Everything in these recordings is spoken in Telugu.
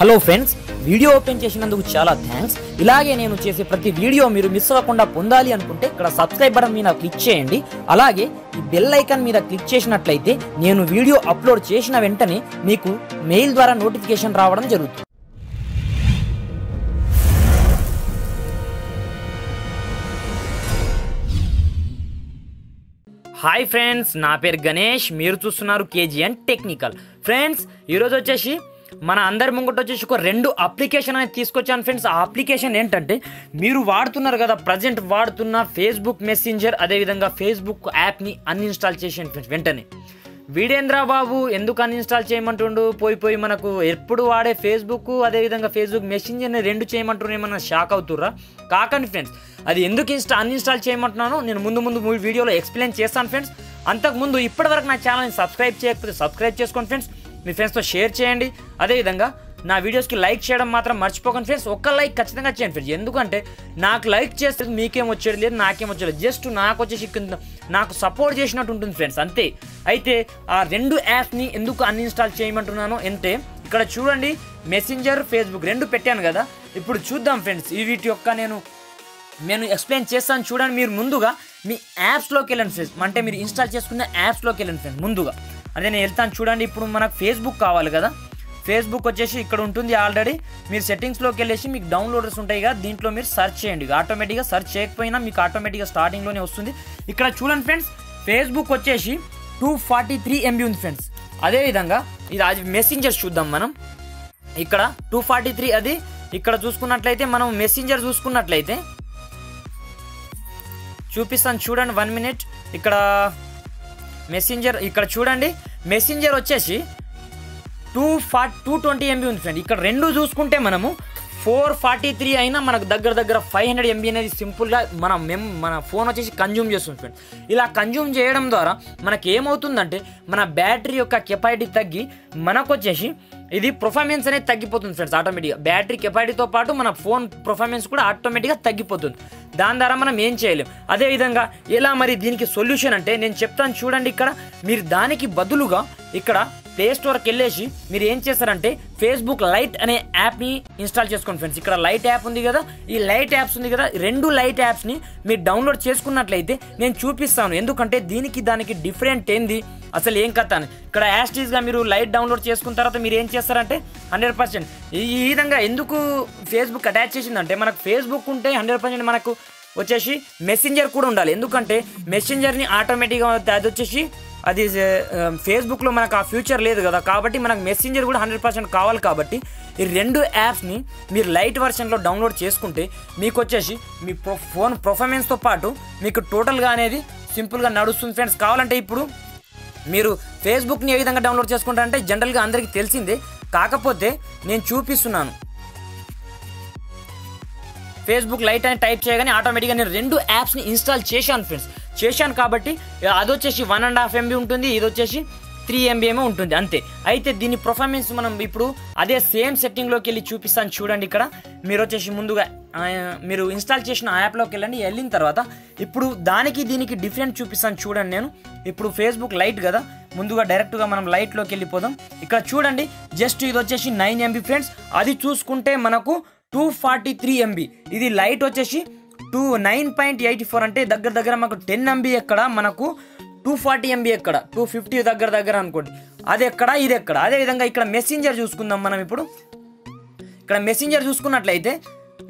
హలో ఫ్రెండ్స్ వీడియో ఓపెన్ చేసినందుకు చాలా థ్యాంక్స్. ఇలాగే నేను చేసే ప్రతి వీడియో మీరు మిస్ అవ్వకుండా పొందాలి అనుకుంటే ఇక్కడ సబ్స్క్రైబ్ బటన్ మీద క్లిక్ చేయండి. అలాగే ఈ బెల్ ఐకాన్ మీద క్లిక్ చేసినట్లయితే నేను వీడియో అప్లోడ్ చేసిన వెంటనే మీకు మెయిల్ ద్వారా నోటిఫికేషన్ రావడం జరుగుతుంది. హాయ్ ఫ్రెండ్స్ నా పేరు గణేష్ మీరు చూస్తున్నారు కేజీఎన్ టెక్నికల్. ఫ్రెండ్స్ ఈరోజు వచ్చేసి మన అందరి ముంగట వచ్చేసి ఒక రెండు అప్లికేషన్ అనేది తీసుకొచ్చాను ఫ్రెండ్స్. ఆ అప్లికేషన్ ఏంటంటే మీరు వాడుతున్నారు కదా ప్రజెంట్ వాడుతున్న ఫేస్బుక్ మెసెంజర్ అదేవిధంగా ఫేస్బుక్ యాప్ని అన్ఇన్స్టాల్ చేసేయండి ఫ్రెండ్స్ వెంటనే. వీడేంద్ర బాబు ఎందుకు అన్ఇన్స్టాల్ చేయమంటుండు? పోయి పోయి మనకు ఎప్పుడు వాడే ఫేస్బుక్ అదేవిధంగా ఫేస్బుక్ మెసెంజర్ని రెండు చేయమంటున్నారు ఏమన్నా షాక్ అవుతుర్రా? కాకండి ఫ్రెండ్స్ అది ఎందుకు ఇన్స్టా అన్ఇన్స్టాల్ చేయమంటున్నాను నేను ముందు ముందు వీడియోలో ఎక్స్ప్లెయిన్ చేస్తాను ఫ్రెండ్స్. అంతకుముందు ఇప్పటివరకు నా ఛానల్ని సబ్స్క్రైబ్ చేయకపోతే సబ్స్క్రైబ్ చేసుకోండి ఫ్రెండ్స్. మీ ఫ్రెండ్స్తో షేర్ చేయండి. అదేవిధంగా నా వీడియోస్కి లైక్ చేయడం మాత్రం మర్చిపోకండి ఫ్రెండ్స్ ఒక్క లైక్ ఖచ్చితంగా చేయండి ఫ్రెండ్స్ ఎందుకంటే నాకు లైక్ చేస్తే మీకేం వచ్చేది లేదు నాకేం వచ్చేది జస్ట్ నాకు వచ్చేసి నాకు సపోర్ట్ చేసినట్టు ఉంటుంది ఫ్రెండ్స్ అంతే. అయితే ఆ రెండు యాప్స్ని ఎందుకు అన్ఇన్స్టాల్ చేయమంటున్నాను అంటే ఇక్కడ చూడండి మెసెంజర్ ఫేస్బుక్ రెండు పెట్టాను కదా. ఇప్పుడు చూద్దాం ఫ్రెండ్స్ ఈ వీటి యొక్క నేను నేను ఎక్స్ప్లెయిన్ చేస్తాను. చూడండి మీరు ముందుగా మీ యాప్స్లోకి వెళ్ళండి ఫ్రెండ్స్ అంటే మీరు ఇన్స్టాల్ చేసుకున్న యాప్స్లోకి వెళ్ళండి ఫ్రెండ్స్ ముందుగా. అదే నేను వెళ్తాను చూడండి ఇప్పుడు మనకు ఫేస్బుక్ కావాలి కదా. ఫేస్బుక్ వచ్చేసి ఇక్కడ ఉంటుంది ఆల్రెడీ మీరు సెట్టింగ్స్లోకి వెళ్ళేసి మీకు డౌన్లోడర్స్ ఉంటాయి కదా దీంట్లో మీరు సెర్చ్ చేయండి. ఆటోమేటిక్గా సెర్చ్ చేయకపోయినా మీకు ఆటోమేటిక్గా స్టార్టింగ్లోనే వస్తుంది. ఇక్కడ చూడండి ఫ్రెండ్స్ ఫేస్బుక్ వచ్చేసి టూ ఫార్టీ త్రీ ఎంబీ ఉంది ఫ్రెండ్స్ అదేవిధంగా ఇది అది మెసెంజర్స్ చూద్దాం మనం. ఇక్కడ టూ ఫార్టీ త్రీ అది ఇక్కడ చూసుకున్నట్లయితే మనం మెసెంజర్ చూసుకున్నట్లయితే చూపిస్తాను చూడండి వన్ మినిట్ ఇక్కడ మెసెంజర్ ఇక్కడ చూడండి. మెసెంజర్ వచ్చేసి two four two twenty MB ఉంది ఫ్రెండ్ ఇక్కడ రెండు చూసుకుంటే మనము ఫోర్ ఫార్టీ త్రీ అయినా మనకు దగ్గర దగ్గర ఫైవ్ హండ్రెడ్ ఎంబీ అనేది సింపుల్గా మన మెమ్ మన ఫోన్ వచ్చేసి కన్జ్యూమ్ చేస్తుంది ఫ్రెండ్ ఇలా కన్జ్యూమ్ చేయడం ద్వారా మనకి ఏమవుతుందంటే మన బ్యాటరీ యొక్క కెపాసిటీ తగ్గి మనకు వచ్చేసి ఇది పర్ఫార్మెన్స్ అనేది తగ్గిపోతుంది ఫ్రెండ్స్ ఆటోమేటిక్గా బ్యాటరీ కెపాసిటీతో పాటు మన ఫోన్ పర్ఫార్మెన్స్ కూడా ఆటోమేటిక్గా తగ్గిపోతుంది. దాని ద్వారా మనం ఏం చేయలేం. అదేవిధంగా ఎలా మరి దీనికి సొల్యూషన్ అంటే నేను చెప్తాను చూడండి ఇక్కడ. మీరు దానికి బదులుగా ఇక్కడ ప్లే స్టోర్కి వెళ్ళేసి మీరు ఏం చేస్తారంటే ఫేస్బుక్ లైట్ అనే యాప్ని ఇన్స్టాల్ చేసుకోండి ఫ్రెండ్స్ ఇక్కడ లైట్ యాప్ ఉంది కదా ఈ లైట్ యాప్స్ ఉంది కదా రెండు లైట్ యాప్స్ని మీరు డౌన్లోడ్ చేసుకున్నట్లయితే నేను చూపిస్తాను. ఎందుకంటే దీనికి దానికి డిఫరెంట్ ఏంది? అసలు ఏం కథ అని. ఇక్కడ యాస్టీస్గా మీరు లైట్ డౌన్లోడ్ చేసుకున్న తర్వాత మీరు ఏం చేస్తారంటే హండ్రెడ్ పర్సెంట్ ఈ విధంగా ఎందుకు ఫేస్బుక్ అటాచ్ చేసిందంటే మనకు ఫేస్బుక్ ఉంటే హండ్రెడ్ పర్సెంట్ మనకు వచ్చేసి మెసెంజర్ కూడా ఉండాలి. ఎందుకంటే మెసెంజర్ని ఆటోమేటిక్గా అది వచ్చేసి అది ఫేస్బుక్లో మనకు ఆ ఫ్యూచర్ లేదు కదా. కాబట్టి మనకు మెసెంజర్ కూడా హండ్రెడ్ పర్సెంట్ కావాలి కాబట్టి ఈ రెండు యాప్స్ని మీరు లైట్ వర్షన్లో డౌన్లోడ్ చేసుకుంటే మీకు వచ్చేసి మీ ప్రొ ఫోన్ పర్ఫార్మెన్స్తో పాటు మీకు టోటల్గా అనేది సింపుల్గా నడుస్తుంది ఫ్రెండ్స్ కావాలంటే ఇప్పుడు మీరు ఫేస్బుక్ని ఏ విధంగా డౌన్లోడ్ చేసుకుంటారంటే జనరల్గా అందరికీ తెలిసిందే. కాకపోతే నేను చూపిస్తున్నాను. ఫేస్బుక్ లైట్ అని టైప్ చేయగానే ఆటోమేటిక్గా నేను రెండు యాప్స్ని ఇన్స్టాల్ చేశాను ఫ్రెండ్స్ చేశాను కాబట్టి అది వచ్చేసి వన్ అండ్ హాఫ్ ఎంబీ ఉంటుంది ఇది వచ్చేసి త్రీ ఎంబీఏమే ఉంటుంది అంతే. అయితే దీని పర్ఫార్మెన్స్ మనం ఇప్పుడు అదే సేమ్ సెట్టింగ్లోకి వెళ్ళి చూపిస్తాను చూడండి ఇక్కడ. మీరు వచ్చేసి ముందుగా మీరు ఇన్స్టాల్ చేసిన ఆ యాప్లోకి వెళ్ళండి వెళ్ళిన తర్వాత ఇప్పుడు దానికి దీనికి డిఫరెంట్ చూపిస్తాను చూడండి నేను. ఇప్పుడు ఫేస్బుక్ లైట్ కదా ముందుగా డైరెక్ట్గా మనం లైట్లోకి వెళ్ళిపోదాం. ఇక్కడ చూడండి జస్ట్ ఇది వచ్చేసి నైన్ ఎంబీ ఫ్రెండ్స్ అది చూసుకుంటే మనకు టూ ఫార్టీ త్రీ ఎంబీ ఇది లైట్ వచ్చేసి two nine point eighty four అంటే దగ్గర దగ్గర మనకు టెన్ ఎంబీ ఎక్కడ? మనకు టూ ఫార్టీ ఎంబీ ఎక్కడ? టూ ఫిఫ్టీ దగ్గర దగ్గర అనుకోండి. అది ఎక్కడ? ఇది ఎక్కడ? అదేవిధంగా ఇక్కడ మెసెంజర్ చూసుకుందాం మనం ఇప్పుడు. ఇక్కడ మెసెంజర్ చూసుకున్నట్లయితే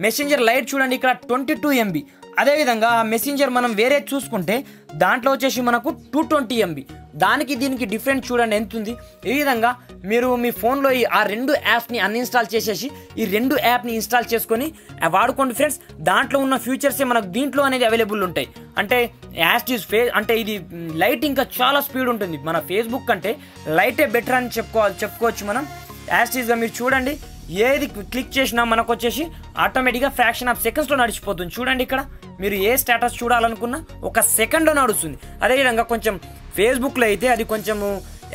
మెసెంజర్ లైట్ చూడండి ఇక్కడ ట్వంటీ టూ ఎంబీ అదేవిధంగా ఆ మెసెంజర్ మనం వేరే చూసుకుంటే దాంట్లో వచ్చేసి మనకు టూ ట్వంటీ ఎంబీ దానికి దీనికి డిఫరెంట్ చూడండి ఎంత ఉంది? ఈ విధంగా మీరు మీ ఫోన్లో ఈ ఆ రెండు యాప్ని అన్ఇన్స్టాల్ చేసేసి ఈ రెండు యాప్ని ఇన్స్టాల్ చేసుకొని వాడుకోండి ఫ్రెండ్స్ దాంట్లో ఉన్న ఫీచర్సే మనకు దీంట్లో అనేది అవైలబుల్ ఉంటాయి. అంటే యాస్టీస్ ఫే అంటే ఇది లైట్ ఇంకా చాలా స్పీడ్ ఉంటుంది. మన ఫేస్బుక్ కంటే లైటే బెటర్ అని చెప్పుకోవాలి చెప్పుకోవచ్చు మనం. యాస్టీస్గా మీరు చూడండి ఏది క్లిక్ చేసినా మనకు వచ్చేసి ఆటోమేటిక్గా ఫ్రాక్షన్ ఆఫ్ సెకండ్స్లో నడిచిపోతుంది. చూడండి ఇక్కడ మీరు ఏ స్టేటస్ చూడాలనుకున్నా ఒక సెకండ్లో నడుస్తుంది. అదేవిధంగా కొంచెం ఫేస్బుక్లో అయితే అది కొంచెము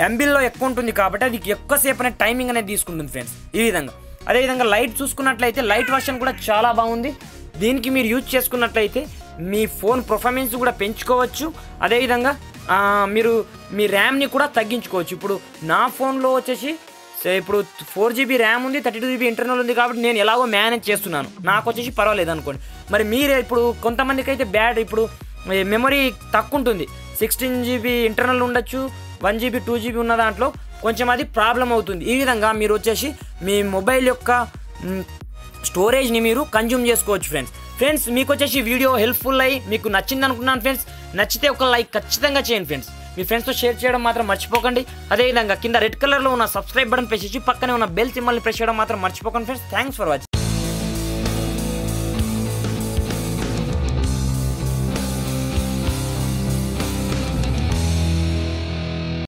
ఎంబీల్లో ఎక్కువ ఉంటుంది కాబట్టి అది ఎక్కువసేపు అనే టైమింగ్ అనేది తీసుకుంటుంది ఫ్రెండ్స్ ఈ విధంగా. అదేవిధంగా లైట్ చూసుకున్నట్లయితే లైట్ వర్షన్ కూడా చాలా బాగుంది. దీనికి మీరు యూజ్ చేసుకున్నట్లయితే మీ ఫోన్ పర్ఫార్మెన్స్ కూడా పెంచుకోవచ్చు. అదేవిధంగా మీరు మీ ర్యామ్ని కూడా తగ్గించుకోవచ్చు. ఇప్పుడు నా ఫోన్లో వచ్చేసి ఇప్పుడు ఫోర్ జీబీ ర్యామ్ ఉంది థర్టీ టూ జీబీ ఇంటర్నల్ ఉంది కాబట్టి నేను ఎలాగో మేనేజ్ చేస్తున్నాను. నాకు వచ్చేసి పర్వాలేదు అనుకోండి. మరి మీరే ఇప్పుడు కొంతమందికి అయితే బ్యాడ్ ఇప్పుడు మెమరీ తక్కువ ఉంటుంది. సిక్స్టీన్ జీబీ ఇంటర్నల్ ఉండొచ్చు వన్ జీబీ టూ జీబీ ఉన్న దాంట్లో కొంచెం అది ప్రాబ్లం అవుతుంది. ఈ విధంగా మీరు వచ్చేసి మీ మొబైల్ యొక్క స్టోరేజ్ని మీరు కన్జ్యూమ్ చేసుకోవచ్చు ఫ్రెండ్స్. ఫ్రెండ్స్ మీకు వచ్చేసి వీడియో హెల్ప్ఫుల్ అయ్యి మీకు నచ్చింది అనుకున్నాను ఫ్రెండ్స్. నచ్చితే ఒక లైక్ ఖచ్చితంగా చేయండి ఫ్రెండ్స్. మీ ఫ్రెండ్స్తో షేర్ చేయడం మాత్రం మర్చిపోకండి. అదేవిధంగా కింద రెడ్ కలర్లో ఉన్న సబ్స్క్రైబ్ బటన్ ప్రెస్ చేసి పక్కనే ఉన్న బెల్ సింబల్ని ప్రెస్ చేయడం మాత్రం మర్చిపోకండి ఫ్రెండ్స్. Thanks for watching.